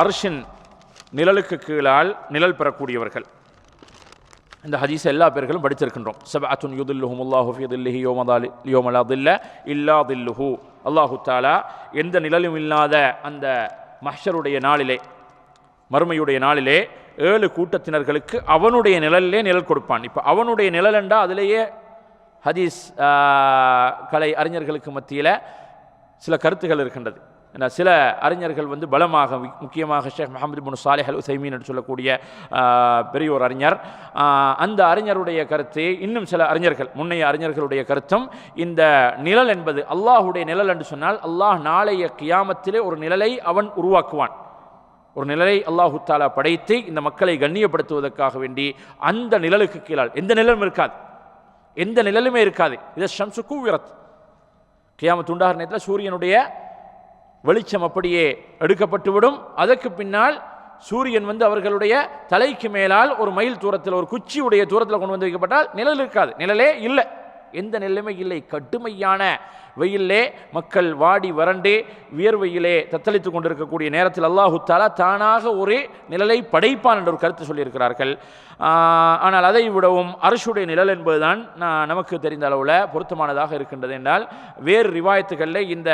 அர்ஷின் நிழலுக்கு கீழால் நிழல் பெறக்கூடியவர்கள். இந்த ஹதீஸ் எல்லா பேர்களும் படிச்சிருக்கின்றோம் சபஅத்துன் யுதுல்லுஹும் அல்லாஹு ஃபி தில்லிஹி யோமதாலி யோமலா தில்ல இல்லா தில்லுஹு. அல்லாஹு தாலா எந்த நிழலும் இல்லாத அந்த மஹ்ஷருடைய நாளிலே மறுமையுடைய நாளிலே ஏழு கூட்டத்தினர்களுக்கு அவனுடைய நிழலிலே நிழல் கொடுப்பான். இப்போ அவனுடைய நிழல் என்றால் அதிலேயே ஹதீஸ் கலை அறிஞர்களுக்கு மத்தியில் சில கருத்துகள் இருக்கின்றது. சில அறிஞர்கள் வந்து பலமாக முக்கியமாக ஷேக் முகமது பின் சாலிஹ் அல் உசைமீன் என்று சொல்லக்கூடிய பெரிய ஒரு அறிஞர். அந்த அறிஞருடைய கருத்து இன்னும் சில அறிஞர்கள் முன்னைய அறிஞர்களுடைய கருத்தும் இந்த நிழல் என்பது அல்லாஹுடைய நிழல் என்று சொன்னால் அல்லாஹ் நாளைய கியாமத்திலே ஒரு நிழலை அவன் உருவாக்குவான். ஒரு நிழலை அல்லாஹு தாலா படைத்து இந்த மக்களை கண்ணியப்படுத்துவதற்காக வேண்டி அந்த நிழலுக்கு கீழால். எந்த நிழலும் இருக்காது. எந்த நிழலுமே இருக்காது. இதை ஷம்சு கூவிரத். கியாமத் உண்டாகிற நேரத்தில் சூரியனுடைய வெளிச்சம் அப்படியே எடுக்கப்பட்டுவிடும். அதற்கு பின்னால் சூரியன் வந்து அவர்களுடைய தலைக்கு மேலால் ஒரு மைல் தூரத்தில் ஒரு குச்சியுடைய தூரத்தில் கொண்டு வந்து வைக்கப்பட்டால் நிழல் இருக்காது. நிழலே இல்லை. எந்த நிலைமை இல்லை. கடுமையான வெயிலே மக்கள் வாடி வறண்டு வியர்வையிலே தத்தளித்துக் கொண்டிருக்கக்கூடிய நேரத்தில் அல்லாஹு தாலா தானாக ஒரு நிழலை படைப்பான் என்ற ஒரு கருத்து சொல்லியிருக்கிறார்கள். ஆனால் அதை விடவும் அரசுடைய நிழல் என்பதுதான் நான் நமக்கு தெரிந்த அளவில் பொருத்தமானதாக இருக்கின்றது என்றால் வேறு ரிவாயத்துகளில் இந்த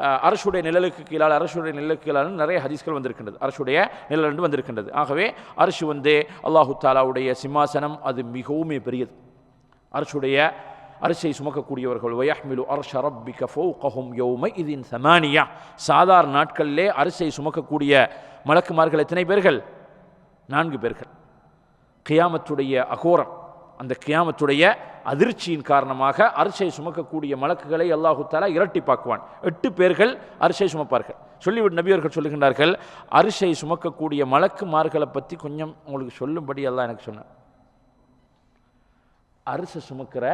அரசுடைய நிழலுக்கு கீழால் அரசுடைய நிழலுக்கு கீழால் நிறைய ஹதீஸ்கள் வந்திருக்கின்றது. அரசுடைய நிழல் என்று வந்திருக்கின்றது. ஆகவே அரசு வந்து அல்லாஹு தாலாவுடைய சிம்மாசனம் அது மிகவும் பெரியது. அரசுடைய அரிசை சுமக்கக்கூடியவர்கள் வயஹ்மிலு அர்ஷ ரப்பிக ஃபௌகஹும் யௌம இதின் சமானியா. சாதாரண நாட்களிலே அரிசை சுமக்கக்கூடிய மலக்குமார்கள் எத்தனை பேர்கள்? நான்கு பேர்கள். கியாமத்துடைய அகோரம் அந்த கியாமத்துடைய அதிர்ச்சியின் காரணமாக அரிசை சுமக்கக்கூடிய மலக்குகளை அல்லாஹு தாலா இரட்டிப்பாக்குவான் எட்டு பேர்கள் அரிசை சுமப்பார்கள். சொல்லிவிட்டு நபியவர்கள் சொல்லுகின்றார்கள் அரிசை சுமக்கக்கூடிய மலக்குமார்களை பற்றி கொஞ்சம் உங்களுக்கு சொல்லும்படி எல்லாம் எனக்கு சொன்னேன். அரிசை சுமக்கிற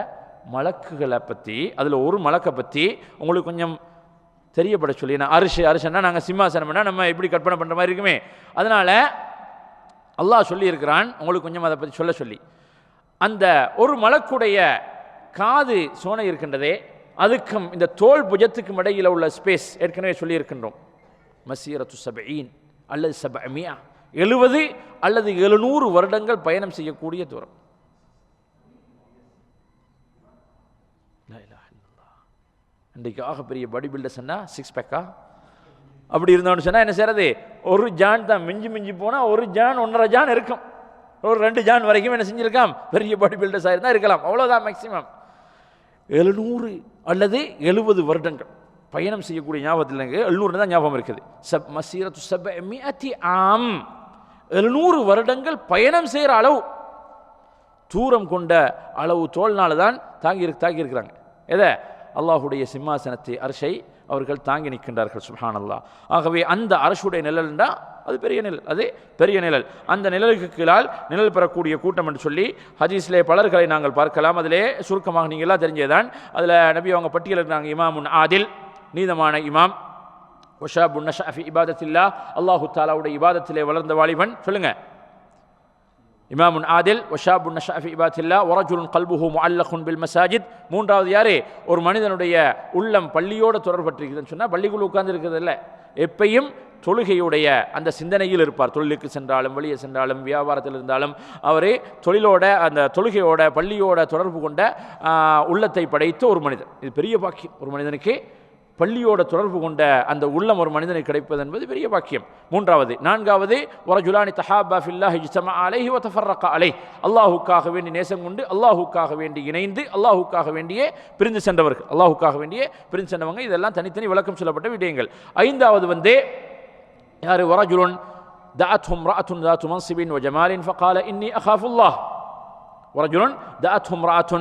மலக்குகளை பற்றி அதில் ஒரு மலக்கை பற்றி உங்களுக்கு கொஞ்சம் தெரியப்பட சொல்லி நான் அரிசி அரிசன்னா நாங்கள் சிம்மாசனம்னா நம்ம எப்படி கற்பனை பண்ணுற மாதிரி இருக்குமே. அதனால் அல்லாஹ் சொல்லியிருக்கிறான் உங்களுக்கு கொஞ்சம் அதை பற்றி சொல்ல சொல்லி. அந்த ஒரு மலக்குடைய காது சோனை இருக்கின்றதே அதுக்கும் இந்த தோல் புஜத்துக்கும் இடையில் உள்ள ஸ்பேஸ் ஏற்கனவே சொல்லியிருக்கின்றோம். மசீரத்து சபீன் அல்லது சபமியா. எழுபது அல்லது எழுநூறு வருடங்கள் பயணம் செய்யக்கூடிய தூரம். லா இலாஹ இல்லல்லாஹ். இன்றைக்கு ஆகப்பெரிய பாடி பில்டர்ஸ்னா சிக்ஸ் பேக்கா அப்படி இருந்தோன்னு சொன்னால் என்ன செய்யறது? ஒரு ஜான் தான் மிஞ்சி மிஞ்சி போனால் ஒரு ஜான் ஒன்றரை ஜான் இருக்கும். ஒரு ரெண்டு ஜான் வரைக்கும் என்ன செஞ்சுருக்கான் பெரிய பாடி பில்டர்ஸ் ஆயிருந்தா இருக்கலாம். அவ்வளோதான் மேக்சிமம் எழுநூறு அல்லது எழுபது வருடங்கள். பயணம் செய்யக்கூடிய ஞாபகத்தில் இல்லைங்க. எழுநூறு தான் ஞாபகம் இருக்குது. சப் மசீரத்து சப மியத்தி ஆம். எழுநூறு வருடங்கள் பயணம் செய்கிற அளவு. தூரம் கொண்ட அளவு தோல்னால தான் தாங்கி தாங்கியிருக்கிறாங்க எதை? அல்லாஹுடைய சிம்மாசனத்தை அரசை அவர்கள் தாங்கி நிற்கின்றார்கள் சுப்ஹான் அல்லாஹ் ஆகவே அந்த அரசுடைய நிழல்ண்டா அது பெரிய நிழல் அது பெரிய நிழல். அந்த நிழலுக்கு கீழால் நிழல் பெறக்கூடிய கூட்டம் என்று சொல்லி ஹதீஸ்லே பலர்களை நாங்கள் பார்க்கலாம். அதிலே சுருக்கமாக நீங்கள் தெரிஞ்சதுதான். அதில் நபி அவங்க பட்டியலிருந்தாங்க இமாமுன் ஆதில் நீதமான இமாம். ஒஷாபு ஷாஃபி இபாதத்தில்லா அல்லாஹு தாலாவுடைய இபாதத்திலே வளர்ந்த வாலிபன் சொல்லுங்கள் இமாமுன் ஆதில் வஷாபு ஷாஃபி இபாத்தில்லா ஒரஜுலுன் கல்புஹு அல்லஹுன் பில் மசாஜித். மூன்றாவது யார்? ஒரு மனிதனுடைய உள்ளம் பள்ளியோடு தொடர்பற்றிருக்குதுன்னு சொன்னால் பள்ளிக்குள் உட்கார்ந்து இருக்கிறது இல்லை. எப்பையும் தொழுகையுடைய அந்த சிந்தனையில் இருப்பார். தொழிலுக்கு சென்றாலும் வெளியே சென்றாலும் வியாபாரத்தில் இருந்தாலும் அவரே தொழிலோட அந்த தொழுகையோட பள்ளியோட தொடர்பு கொண்ட உள்ளத்தை படைத்த ஒரு மனிதன். இது பெரிய பாக்கியம். ஒரு மனிதனுக்கு பள்ளியோட தொடர்பு கொண்ட அந்த உள்ளம் ஒரு மனிதனுக்கு கிடைப்பது என்பது பெரிய பாக்கியம். மூன்றாவது நான்காவது வரஜுலானி தஹாபா ஃபில்லாஹி ஜ்தமா அலைஹி வ அலை அல்லாஹுக்காக வேண்டி நேசம் கொண்டு அல்லாஹுக்காக வேண்டி இணைந்து அல்லாஹுக்காக வேண்டியே பிரிந்து சென்றவர்கள். அல்லாஹுக்காக வேண்டியே பிரிந்து சென்றவங்க. இதெல்லாம் தனித்தனி விளக்கம் சொல்லப்பட்ட விடயங்கள். ஐந்தாவது வந்து யார் வரஜுலுன் دعتهم امرأة ذات منصب وجمال فقال إني أخاف الله ورجل دعته امرأة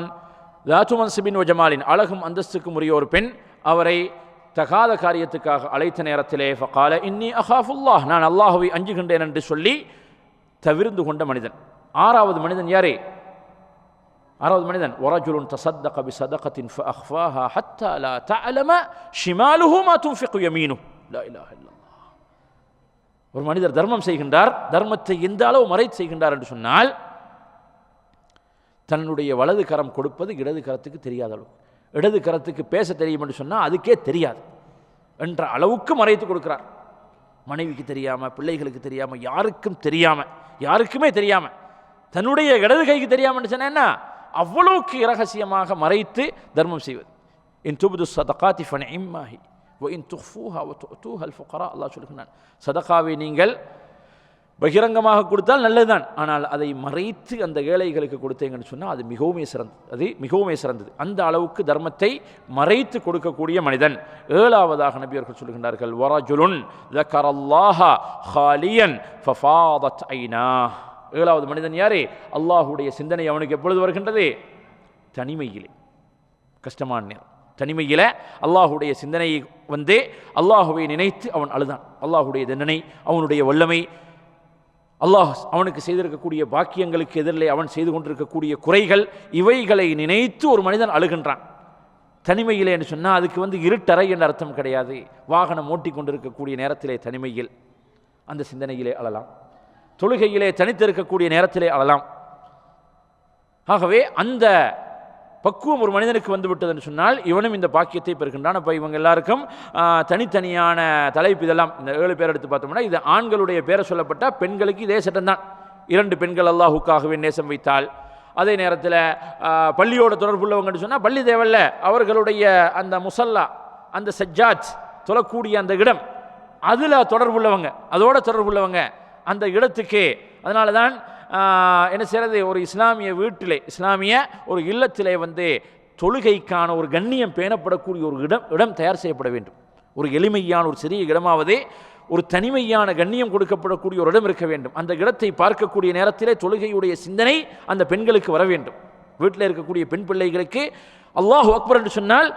ذات منصب وجمال அழகும் அந்தஸ்துக்கும் உரிய ஒரு பெண் அவரை தகாத காரியத்துக்காக அழைத்த நேரத்திலே ஃபகால இன்னி அஹாஃபுல்லாஹ் நான் அல்லாஹுவை அஞ்சுகின்றேன் என்று சொல்லி தவிர்ந்து கொண்ட மனிதன் ஆறாவது மனிதன் யாரே ஆறாவது மனிதன் ஒரஜுலுன் தசத்தக பி சதகத்தின் ஃபஅஹ்ஃபாஹா ஹத்தா லா தஅலம ஷிமாலுஹு மா துன்ஃபிகு யமீனு லா இலாஹ இல்லல்லாஹ் ஒரு மனிதர் தர்மம் செய்கின்றார் தர்மத்தை எந்த அளவு மறைத்து செய்கின்றார் என்று சொன்னால் தன்னுடைய வலது கரம் கொடுப்பது இடது கரத்துக்கு தெரியாத அளவு. இடது கரத்துக்கு பேச தெரியும் என்று சொன்னால் அதுக்கே தெரியாது என்ற அளவுக்கு மறைத்து கொடுக்கிறார். மனைவிக்கு தெரியாமல் பிள்ளைகளுக்கு தெரியாமல் யாருக்கும் தெரியாமல் யாருக்குமே தெரியாமல் தன்னுடைய இடது கைக்கு தெரியாமல் என்ன? அவ்வளவுக்கு இரகசியமாக மறைத்து தர்மம் செய்வது. என் துபுது சதகாத்தி ஃபன் இம்மாஹி ஒயின் துஃபூஹா தூஹல் ஃபுக்கரா அல்லா சொல்கிறான் சதகாவை நீங்கள் பகிரங்கமாக கொடுத்தால் நல்லதுதான். ஆனால் அதை மறைத்து அந்த ஏழைகளுக்கு கொடுத்தீங்கன்னு சொன்னால் அது மிகவும் சிறந்தது. அது மிகவும் சிறந்தது. அந்த அளவுக்கு தர்மத்தை மறைத்து கொடுக்கக்கூடிய மனிதன். ஏழாவதாக நபியர்கள் சொல்கின்றார்கள் வரஜுலுன் தக்கரல்லாஹா ஹாலியன் ஃபஃபாதத் ஐனா. ஏழாவது மனிதன் யாரே? அல்லாஹுடைய சிந்தனை அவனுக்கு எப்பொழுது வருகின்றது? தனிமையிலே. கஷ்டமான நேரம். தனிமையில் அல்லாஹுடைய சிந்தனையை வந்து அல்லாஹுவை நினைத்து அவன் அழுதான். அல்லாஹுடைய தண்டனை அவனுடைய வல்லமை அல்லாஹ் அவனுக்கு செய்திருக்கக்கூடிய பாக்கியங்களுக்கு எதிரிலே அவன் செய்து கொண்டிருக்கக்கூடிய குறைகள் இவைகளை நினைத்து ஒரு மனிதன் அழுகின்றான். தனிமையிலே என்று சொன்னால் அதுக்கு வந்து இருட்டறை என்ற அர்த்தம் கிடையாது. வாகனம் ஓட்டிக்கொண்டிருக்கக்கூடிய நேரத்திலே தனிமையில் அந்த சிந்தனையிலே அழலாம். தொழுகையிலே தனித்திருக்கக்கூடிய நேரத்திலே அழலாம். ஆகவே அந்த பக்குவம் ஒரு மனிதனுக்கு வந்து விட்டதுன்னு சொன்னால் இவனும் இந்த பாக்கியத்தை பெறுகின்றான். அப்போ இவங்க எல்லாருக்கும் தனித்தனியான தலைப்பு இதெல்லாம் இந்த ஏழு பேர் எடுத்து பார்த்தோம்னா இது ஆண்களுடைய பேரை சொல்லப்பட்ட பெண்களுக்கு இதே சட்டம்தான். இரண்டு பெண்கள் அல்லாஹுக்காகவே நேசம் வைத்தால். அதே நேரத்தில் பள்ளியோட தொடர்புள்ளவங்கன்னு சொன்னால் பள்ளி தேவல்ல அவர்களுடைய அந்த முசல்லா அந்த சஜ்ஜாத் தொழக்கூடிய அந்த இடம் அதில் தொடர்புள்ளவங்க அதோட தொடர்புள்ளவங்க அந்த இடத்துக்கு. அதனால தான் என்ன செய்கிறது ஒரு இஸ்லாமிய வீட்டிலே இஸ்லாமிய ஒரு இல்லத்திலே வந்து தொழுகைக்கான ஒரு கண்ணியம் பேணப்படக்கூடிய ஒரு இடம் இடம் தயார் செய்யப்பட வேண்டும். ஒரு எளிமையான ஒரு சிறிய இடமாவது ஒரு தனிமையான கண்ணியம் கொடுக்கப்படக்கூடிய ஒரு இடம் இருக்க வேண்டும். அந்த இடத்தை பார்க்கக்கூடிய நேரத்திலே தொழுகையுடைய சிந்தனை அந்த பெண்களுக்கு வர வேண்டும். வீட்டில் இருக்கக்கூடிய பெண் பிள்ளைகளுக்கு அல்லாஹ் அக்பர் என்று சொன்னால்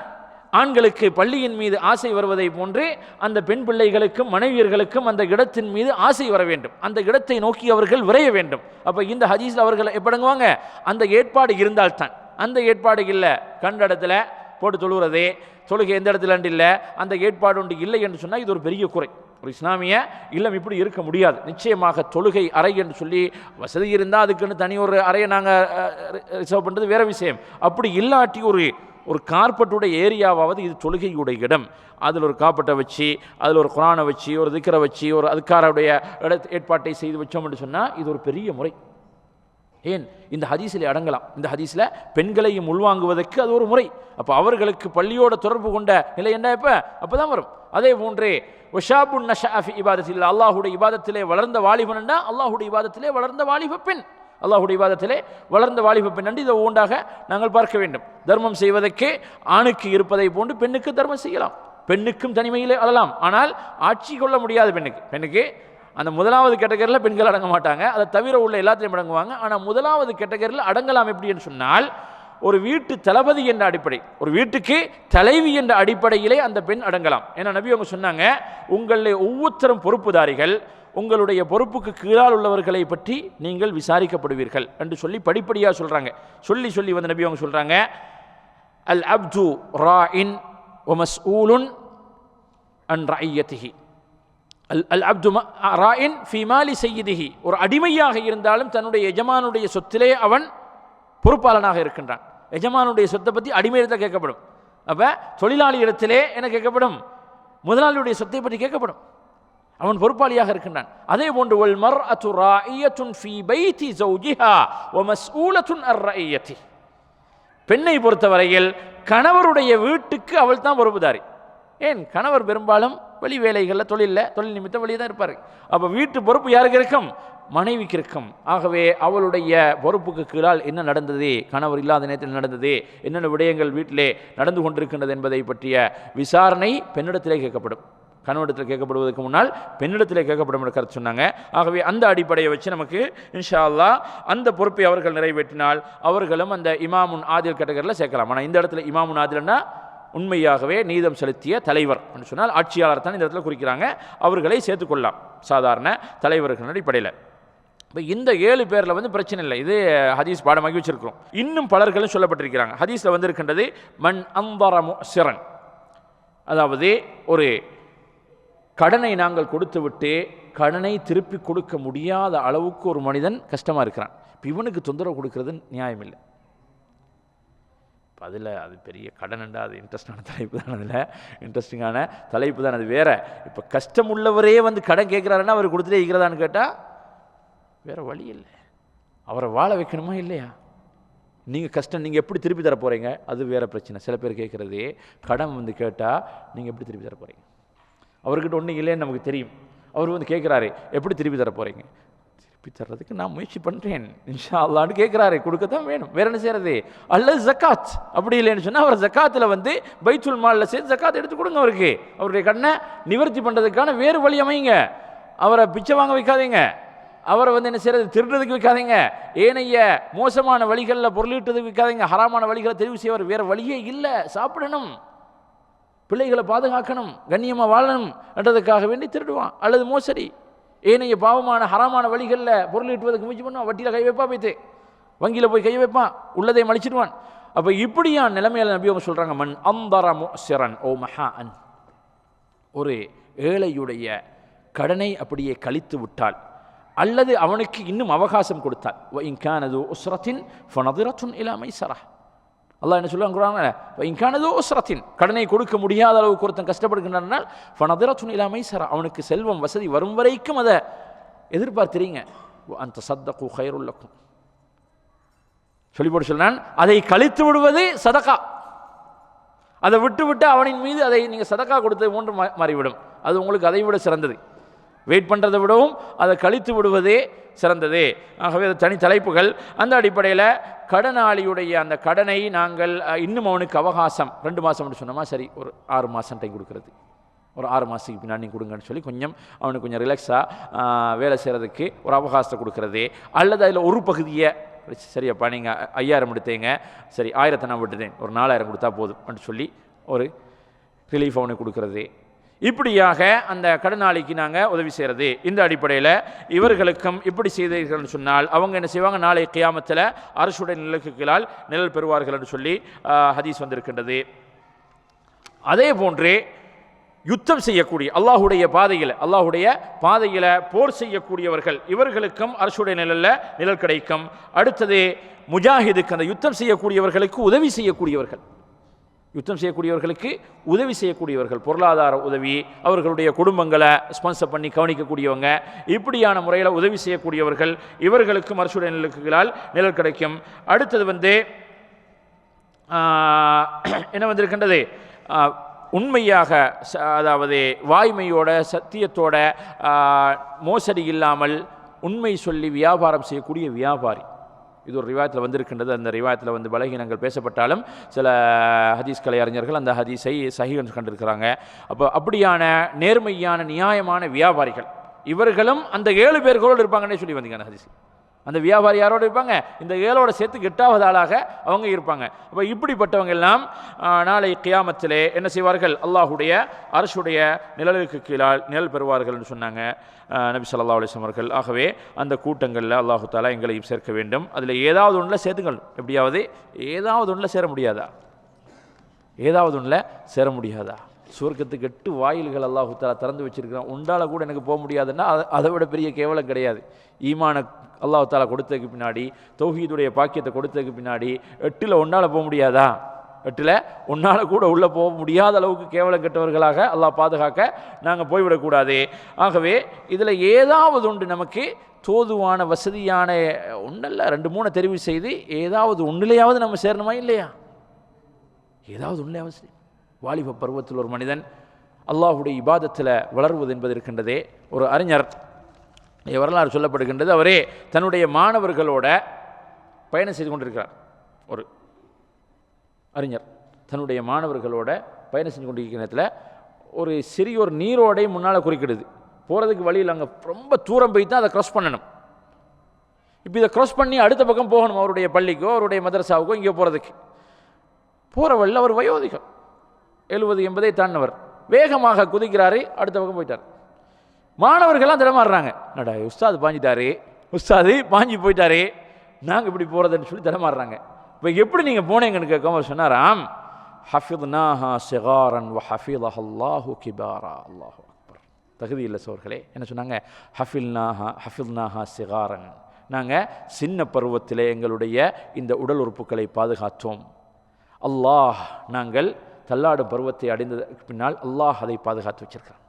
ஆண்களுக்கு பள்ளியின் மீது ஆசை வருவதை போன்று அந்த பெண் பிள்ளைகளுக்கும் மனைவியர்களுக்கும் அந்த இடத்தின் மீது ஆசை வர வேண்டும். அந்த இடத்தை நோக்கி அவர்கள் விரைய வேண்டும். அப்போ இந்த ஹதீஸில் அவர்கள் எப்படங்குவாங்க அந்த ஏற்பாடு இருந்தால்தான். அந்த ஏற்பாடு இல்லை. கண்ட இடத்துல போட்டு தொழுகிறது தொழுகை எந்த இடத்துல இல்லை? அந்த ஏற்பாடு ஒன்று இல்லை என்று சொன்னால் இது ஒரு பெரிய குறை. ஒரு இஸ்லாமிய இல்லம் இப்படி இருக்க முடியாது. நிச்சயமாக தொழுகை அறை என்று சொல்லி வசதி இருந்தால் அதுக்குன்னு தனி ஒரு அறையை நாங்கள் ரிசர்வ் பண்ணுறது வேறு விஷயம். அப்படி இல்லாட்டி ஒரு ஒரு கார்பெட்டுடைய ஏரியாவாவது இது தொழுகையுடைய இடம். அதில் ஒரு காப்பட்டை வச்சு அதில் ஒரு குரானை வச்சு ஒரு திக்கரை வச்சு ஒரு அதுக்காரருடைய இட ஏற்பாட்டை செய்து வச்சோம் என்று சொன்னால் இது ஒரு பெரிய முறை. ஏன்? இந்த ஹதீஸில் அடங்கலாம். இந்த ஹதீஸில் பெண்களையும் உள்வாங்குவதற்கு அது ஒரு முறை. அப்போ அவர்களுக்கு பள்ளியோட தொடர்பு கொண்ட நிலை என்ன இப்போ? அப்போ தான் வரும். அதே போன்றே ஒஷாபுன் நஷாஃபி இபாதத்தில் அல்லாஹுடைய இபாதத்திலே வளர்ந்த வாலிபன்டா அல்லாஹுடைய இபாதத்திலே வளர்ந்த வாலிப பெண். அல்லாஹுடைய வாதத்திலே வளர்ந்த வாலிப பெண் இதை உண்டாக நாங்கள் பார்க்க வேண்டும். தர்மம் செய்வதற்கு ஆணுக்கு இருப்பதை போன்று பெண்ணுக்கு தர்மம் செய்யலாம். பெண்ணுக்கும் தனிமையிலே அழலாம். ஆனால் ஆட்சி கொள்ள முடியாது பெண்ணுக்கு. பெண்ணுக்கு அந்த முதலாவது கேட்டகரியில் பெண்கள் அடங்க மாட்டாங்க. அதை தவிர உள்ள எல்லாத்தையும் அடங்குவாங்க. ஆனால் முதலாவது கேட்டகரியில் அடங்கலாம் எப்படின்னு சொன்னால் ஒரு வீட்டு தளபதி என்ற அடிப்படை ஒரு வீட்டுக்கு தலைவி என்ற அடிப்படையிலே அந்த பெண் அடங்கலாம். ஏன்னா நபி அவங்க சொன்னாங்க உங்களில் ஒவ்வொருத்தரும் பொறுப்புதாரிகள் உங்களுடைய பொறுப்புக்கு கீழால் உள்ளவர்களை பற்றி நீங்கள் விசாரிக்கப்படுவீர்கள் என்று சொல்லி படிப்படியாக சொல்கிறாங்க சொல்லி சொல்லி வந்து நபி அவங்க சொல்கிறாங்க அல் அப்து ரா இன் ஒமஸ்ஊலுன் அன் ரஐயத்திஹி அல் அல் அப்து ரா இன் ஃபிமாலி செய்யிதிஹி ஒரு அடிமையாக இருந்தாலும் தன்னுடைய எஜமானுடைய சொத்திலே அவன் பொறுப்பாளனாக இருக்கின்றான். எஜமானுடைய சொத்தை பற்றி அடிமையிடத்தில் கேட்கப்படும். அப்போ தொழிலாளி இடத்திலே என்ன கேட்கப்படும்? முதலாளியுடைய சொத்தை பற்றி கேட்கப்படும். அவன் பொறுப்பாளியாக இருக்கின்றான். அதே போன்று ஒல் மர் அத்து ராயியத்துன் ஃபி பைதி ஜௌஜிஹா ஒ மஸ்ஊலத்துன் அர் ரஐயத்தி பெண்ணை பொறுத்தவரையில் கணவருடைய வீட்டுக்கு அவள் தான் பொறுப்புதாரி. ஏன்? கணவர் பெரும்பாலும் வெளி வேலைகளில் தொழிலில் தொழில் நிமித்தம் வெளியே தான் இருப்பார். அப்போ வீட்டு பொறுப்பு யாருக்கு இருக்கும்? மனைவிக்கு இருக்கும். ஆகவே அவளுடைய பொறுப்புக்கு கீழால் என்ன நடந்தது? கணவர் இல்லாத நேரத்தில் நடந்தது? என்னென்ன விடயங்கள் வீட்டிலே நடந்து கொண்டிருக்கின்றது என்பதை பற்றிய விசாரணை பெண்ணிடத்திலே கேட்கப்படும். கணவனிடத்தில் கேட்கப்படுவதற்கு முன்னால் பெண்ணிடத்தில் கேட்கப்படும் என்று கருத்து சொன்னாங்க. ஆகவே அந்த அடிப்படையை வச்சு நமக்கு இன்ஷா அல்லாஹ் அந்த பொறுப்பை அவர்கள் நிறைவேற்றினால் அவர்களும் அந்த இமாமுன் ஆதில் கேட்டகரியில் சேர்க்கலாம். ஆனால் இந்த இடத்துல இமாமுன் ஆதில்னா உண்மையாகவே நீதம் செலுத்திய தலைவர் அப்படின்னு சொன்னால் ஆட்சியாளர் தான் இந்த இடத்துல குறிக்கிறாங்க. அவர்களை சேர்த்துக்கொள்ளலாம் சாதாரண தலைவர்கள் அடிப்படையில். இப்போ இந்த ஏழு பேரில் வந்து பிரச்சனை இல்லை. இது ஹதீஸ் பாடமாகி வச்சிருக்கிறோம். இன்னும் பலர்களும் சொல்லப்பட்டிருக்கிறாங்க. ஹதீஸில் வந்திருக்கின்றது மண் அம்பர சிறன் அதாவது ஒரு கடனை நாங்கள் கொடுத்துவிட்டு கடனை திருப்பி கொடுக்க முடியாத அளவுக்கு ஒரு மனிதன் கஷ்டமாக இருக்கிறான். இப்போ இவனுக்கு தொந்தரவு கொடுக்கறது நியாயம் இல்லை. அதில் அது பெரிய கடனண்டா அது இன்ட்ரெஸ்டான தலைப்பு தான் அதில். இன்ட்ரெஸ்டிங்கான தலைப்பு தான் அது வேறு. இப்போ கஷ்டம் உள்ளவரே வந்து கடன் கேட்குறாருன்னா அவர் கொடுத்துட்டே இருக்கிறதான்னு கேட்டால் வேறு வழி இல்லை. அவரை வாழ வைக்கணுமா இல்லையா? நீங்கள் கஷ்டம் நீங்கள் எப்படி திருப்பி தர போகிறீங்க அது வேறு பிரச்சனை. சில பேர் கேட்குறது கடன் வந்து கேட்டால் நீங்கள் எப்படி திருப்பி தர போகிறீங்க அவர்கிட்ட ஒன்றும் இல்லைன்னு நமக்கு தெரியும். அவர் வந்து கேட்குறாரு எப்படி திருப்பி தர போகிறீங்க திருப்பி தர்றதுக்கு நான் முயற்சி பண்ணுறேன் இன்ஷா அல்லான்னு கேட்குறாரு கொடுக்கத்தான் வேணும். வேற என்ன செய்கிறது அல்லது ஜக்காத். அப்படி இல்லைன்னு சொன்னால் அவர் ஜக்காத்தில் வந்து பைத்துல் மாலில் சேர்த்து ஜக்காத் எடுத்து கொடுங்க அவருக்கு. அவருடைய கடனை நிவர்த்தி பண்ணுறதுக்கான வேறு வழி அமைங்க அவரை பிச்சை வாங்க வைக்காதீங்க. அவரை வந்து என்ன செய்யறது? திருடுறதுக்கு வைக்காதீங்க. ஏனைய மோசமான வழிகளில் பொருளீட்டுறதுக்கு வைக்காதீங்க. ஹராமான வழிகளை தெரிவு செய்வார் வேறு வழியே இல்லை. சாப்பிடணும். பிள்ளைகளை பாதுகாக்கணும் கண்ணியமாக வாழணும் என்றதுக்காக வேண்டி திருடுவான். அல்லது மோசடி. ஏனைய பாவமான ஹராமான வழிகளில் பொருள் ஈட்டுவதற்கு முயற்சி பண்ணுவான். வட்டியில் கை வைப்பா போய்த்து வங்கியில் போய் கை வைப்பான். உள்ளதை மலிச்சிடுவான். அப்போ இப்படியான் நிலைமையில நபி அவங்க சொல்கிறாங்க மண் அந்தர முசிரன் ஓ மஹா அன் ஒரு ஏழையுடைய கடனை அப்படியே கழித்து விட்டால் அல்லது அவனுக்கு இன்னும் அவகாசம் கொடுத்தால் இன்கானது உஸ்ரத்தின் ஃபனதுரத்துன் இல்லாமை சரா அல்லாஹ் என்ன சொல்லுவாங்க இன்கானது உஸ்ரத்தின். கடனை கொடுக்க முடியாத அளவுக்கு ஒருத்தன் கஷ்டப்படுகின்றானால் ஃபனதிரத்துன் இலா சார் அவனுக்கு செல்வம் வசதி வரும் வரைக்கும் அதை எதிர்பார்த்துறீங்க அந்த சத்தக்கு ஹயருள்ளக்கும் சொல்லி போட்டு சொன்னான் அதை கழித்து விடுவது சதக்கா. அதை விட்டு விட்டு அவனின் மீது அதை நீங்கள் சதக்கா கொடுத்து மூன்று மா- மாறிவிடும். அது உங்களுக்கு அதை விட சிறந்தது. வெயிட் பண்ணுறதை விடவும் அதை கழித்து விடுவதே சிறந்தது. ஆகவே அது தனி தலைப்புகள். அந்த அடிப்படையில் கடனாளியுடைய அந்த கடனை நாங்கள் இன்னும் அவனுக்கு அவகாசம் ரெண்டு மாதம்னு சொன்னோமா? சரி ஒரு ஆறு மாதம் டைம் கொடுக்குறது. ஒரு ஆறு மாதத்துக்கு பின்னாடி கொடுங்கன்னு சொல்லி கொஞ்சம் அவனுக்கு கொஞ்சம் ரிலாக்ஸாக வேலை செய்கிறதுக்கு ஒரு அவகாசத்தை கொடுக்குறது. அல்லது அதில் ஒரு பகுதியை சரியாப்பா நீங்கள் ஐயாயிரம் எடுத்தீங்க. சரி ஆயிரத்தை நான் விட்டுட்டேன் ஒரு நாலாயிரம் கொடுத்தா போதும் அப்படின்னு சொல்லி ஒரு ரிலீஃப் அவனுக்கு கொடுக்குறது. இப்படியாக அந்த கடனாளிக்கு நாங்கள் உதவி செய்கிறது இந்த அடிப்படையில் இவர்களுக்கும் இப்படி செய்தீர்கள்னு சொன்னால் அவங்க என்ன செய்வாங்க? நாளை கியாமத்தில் அரசுடைய நிலக்குகளால் நிழல் பெறுவார்கள் என்று சொல்லி ஹதீஸ் வந்திருக்கின்றது. அதே போன்றே யுத்தம் செய்யக்கூடிய அல்லாஹுடைய பாதையில் அல்லாஹுடைய பாதையில் போர் செய்யக்கூடியவர்கள் இவர்களுக்கும் அரசுடைய நிழலில் நிழல் கிடைக்கும். அடுத்தது முஜாஹிதுக்கு அந்த யுத்தம் செய்யக்கூடியவர்களுக்கு உதவி செய்யக்கூடியவர்கள். யுத்தம் செய்யக்கூடியவர்களுக்கு உதவி செய்யக்கூடியவர்கள் பொருளாதார உதவி அவர்களுடைய குடும்பங்களை ஸ்பான்சர் பண்ணி கவனிக்கக்கூடியவங்க இப்படியான முறையில் உதவி செய்யக்கூடியவர்கள் இவர்களுக்கு அரசுடைய நிலக்குகளால் நிழல் கிடைக்கும். அடுத்தது வந்து என்ன வந்திருக்கின்றது? உண்மையாக ச- அதாவது வாய்மையோட சத்தியத்தோட மோசடி இல்லாமல் உண்மை சொல்லி வியாபாரம் செய்யக்கூடிய வியாபாரி. இது ஒரு ரிவாயத்தில் வந்திருக்கின்றது. அந்த ரிவாயத்தில் வந்து பலகீனங்கள் பேசப்பட்டாலும் சில ஹதீஸ் கலை அறிஞர்கள் அந்த ஹதீஸை சஹீகன் கண்டிருக்கிறாங்க. அப்போ அப்படியான நேர்மையான நியாயமான வியாபாரிகள் இவர்களும் அந்த ஏழு பேர்களோடு இருப்பாங்கன்னே சொல்லி வந்தீங்க அந்த ஹதீஸ் அந்த வியாபாரி யாரோட இருப்பாங்க? இந்த ஏழோட சேர்த்து எட்டாவது ஆளாக அவங்க இருப்பாங்க. அப்போ இப்படிப்பட்டவங்க எல்லாம் நாளை கியாமத்திலே என்ன செய்வார்கள்? அல்லாஹுடைய அரசுடைய நிழலுக்கு கீழால் நிழல் பெறுவார்கள் என்று சொன்னாங்க. நபி சொல்லா அலைஹி அவர்கள். ஆகவே அந்த கூட்டங்களில் அல்லாஹு தாலா எங்களையும் சேர்க்க வேண்டும். அதில் ஏதாவது ஒன்றில் சேர்த்துங்கள். எப்படியாவது? ஏதாவது ஒன்றில் சேர முடியாதா? ஏதாவது ஒன்றில் சேர முடியாதா? சுவர்க்கத்துக்கு எட்டு வாயில்கள் அல்லாஹு தாலா திறந்து வச்சிருக்கிறான். உண்டால் கூட எனக்கு போக முடியாதுன்னா அதை விட பெரிய கேவலம் கிடையாது. ஈமான அல்லாஹு தாலா கொடுத்ததுக்கு பின்னாடி தௌஹீதுடைய பாக்கியத்தை கொடுத்ததுக்கு பின்னாடி எட்டில் ஒன்றால் போக முடியாதா? எட்டில் உன்னால் கூட உள்ளே போக முடியாத அளவுக்கு கேவலம் கெட்டவர்களாக அல்லாஹ் பாதுகாக்க நாங்கள் போய்விடக்கூடாது ஆகவே இதில் ஏதாவது ஒன்று நமக்கு தோதுவான வசதியான ஒன்றல்ல ரெண்டு மூணு தெரிவு செய்து ஏதாவது ஒன்றிலையாவது நம்ம சேரணுமா இல்லையா? ஏதாவது ஒன்றே அவசியம் வாலிப பருவத்தில் ஒரு மனிதன் அல்லாஹுடைய இபாதத்தில் வளர்வது என்பது இருக்கின்றதே ஒரு அறிஞர். வரலாறு சொல்லப்படுகின்றது அவரே தன்னுடைய மாணவர்களோட பயணம் செய்து கொண்டிருக்கிறார். ஒரு அறிஞர். தன்னுடைய மாணவர்களோட பயணம் செஞ்சு கொண்டிருக்கிற நேரத்தில் ஒரு சிறிய ஒரு நீரோடை முன்னால் குறிக்கிடுது. போகிறதுக்கு வழியில் அங்கே ரொம்ப தூரம் போய் தான் அதை க்ராஸ் பண்ணணும். இப்போ இதை க்ராஸ் பண்ணி அடுத்த பக்கம் போகணும் அவருடைய பள்ளிக்கோ அவருடைய மதரசாவுக்கோ இங்கே போகிறதுக்கு போகிற வழியில் அவர் வயோதிகம். எழுபது எண்பதை தாண்டினவர். வேகமாக குதிக்கிறாரு அடுத்த பக்கம் போயிட்டார். மாணவர்கள்லாம் திடமாறுறாங்க. நடா உஸ்தாது பாஞ்சிட்டாரு உஸ்தாது பாஞ்சி போயிட்டாரு நாங்கள் இப்படி போகிறதுன்னு சொல்லி திடமாறுறாங்க. இப்போ எப்படி நீங்கள் போனீங்கன்னு கேட்காம அவர் சொன்னாராம் ஹஃபித்னாஹா சிகாரன் வ ஹஃபித் அல்லாஹு கிபாரா. அல்லாஹு அக்பர். தகுதி இல்லை சோர்களே என்ன சொன்னாங்க? ஹஃபில்னாஹா ஹஃபில்னாஹா சிகாரன். நாங்கள் சின்ன பருவத்திலே எங்களுடைய இந்த உடல் உறுப்புகளை பாதுகாத்தோம். அல்லாஹ் நாங்கள் தள்ளாடும் பருவத்தை அடைந்ததற்கு பின்னால் அல்லாஹ் அதை பாதுகாத்து வச்சிருக்கிறான்.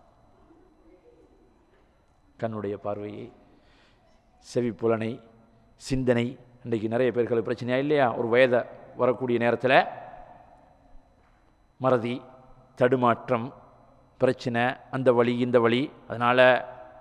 கண்ணுடைய பார்வையை செவிப்புலனை சிந்தனை இன்றைக்கு நிறைய பேர்களுக்கு பிரச்சனையா இல்லையா? ஒரு வயதை வரக்கூடிய நேரத்தில் மறதி தடுமாற்றம் பிரச்சனை அந்த வழி இந்த வழி அதனால்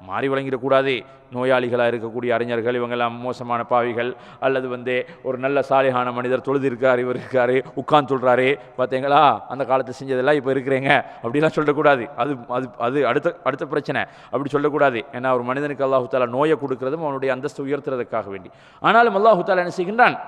மாறி வழங்கிடக்கூடாது. நோயாளிகளாக இருக்கக்கூடிய அறிஞர்கள் இவங்கெல்லாம் மோசமான பாவிகள். அல்லது வந்து ஒரு நல்ல சாலையான மனிதர் தொழுதிருக்கார் இவர் இருக்கார் உட்கார்ந்து சொல்கிறாரு பார்த்தீங்களா அந்த காலத்தை செஞ்சதெல்லாம் இப்போ இருக்கிறீங்க. அப்படிலாம் சொல்லக்கூடாது. அது அது அது அடுத்த அடுத்த பிரச்சனை. அப்படி சொல்லக்கூடாது. ஏன்னா ஒரு மனிதனுக்கு அல்லாஹு தாலா நோயை கொடுக்கறதும் அவனுடைய அந்தஸ்து உயர்த்துறதுக்காக வேண்டி. ஆனாலும் அல்லாஹு தாலா என்ன செய்கின்றான்?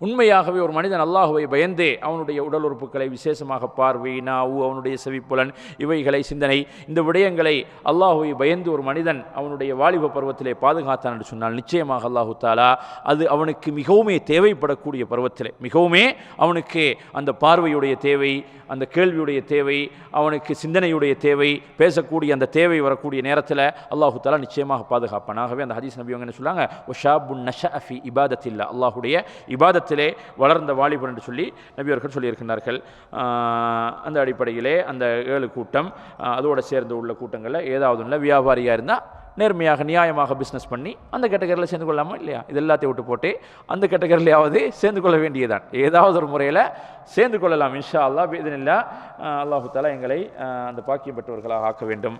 உண்மையாகவே ஒரு மனிதன் அல்லாஹுவை பயந்தே அவனுடைய உடல் உறுப்புகளை விசேஷமாக பார்வை நாவு அவனுடைய செவிப்புலன் இவைகளை சிந்தனை இந்த விடயங்களை அல்லாஹுவை பயந்து ஒரு மனிதன் அவனுடைய வாலிப பருவத்திலே பாதுகாத்தான் என்று சொன்னால் நிச்சயமாக அல்லாஹு தாலா அது அவனுக்கு மிகவுமே தேவைப்படக்கூடிய பருவத்திலே மிகவுமே அவனுக்கு அந்த பார்வையுடைய தேவை அந்த கேள்வியுடைய தேவை அவனுக்கு சிந்தனையுடைய தேவை பேசக்கூடிய அந்த தேவை வரக்கூடிய நேரத்தில் அல்லாஹு தாலா நிச்சயமாக பாதுகாப்பான். ஆகவே அந்த ஹதீஸ் நபி அவங்க என்ன சொல்லுவாங்க ஒஷாபுன் நஷ அஃபி இபாதத்தில் அல்லாஹுடைய இபாதத்திலே வளர்ந்த வாலிபன் என்று சொல்லி நபியவர்கள் சொல்லியிருக்கிறார்கள் அந்த அடிப்படையிலே அந்த ஏழு கூட்டம் அதோடு சேர்ந்து உள்ள கூட்டங்களில் ஏதாவது இல்லை வியாபாரியாக இருந்தால் நேர்மையாக நியாயமாக பிஸ்னஸ் பண்ணி அந்த கேட்டகரியில் சேர்ந்து கொள்ளாமல் இல்லையா? இது எல்லாத்தையும் விட்டு போட்டு அந்த கேட்டகரிலையாவது சேர்ந்து கொள்ள வேண்டியதுதான். ஏதாவது ஒரு முறையில் சேர்ந்து கொள்ளலாம். இன்ஷா அல்லாஹ் இதனில்லா அல்லாஹு தாலா எங்களை அந்த பாக்கியம் பெற்றவர்களாக ஆக்க வேண்டும்.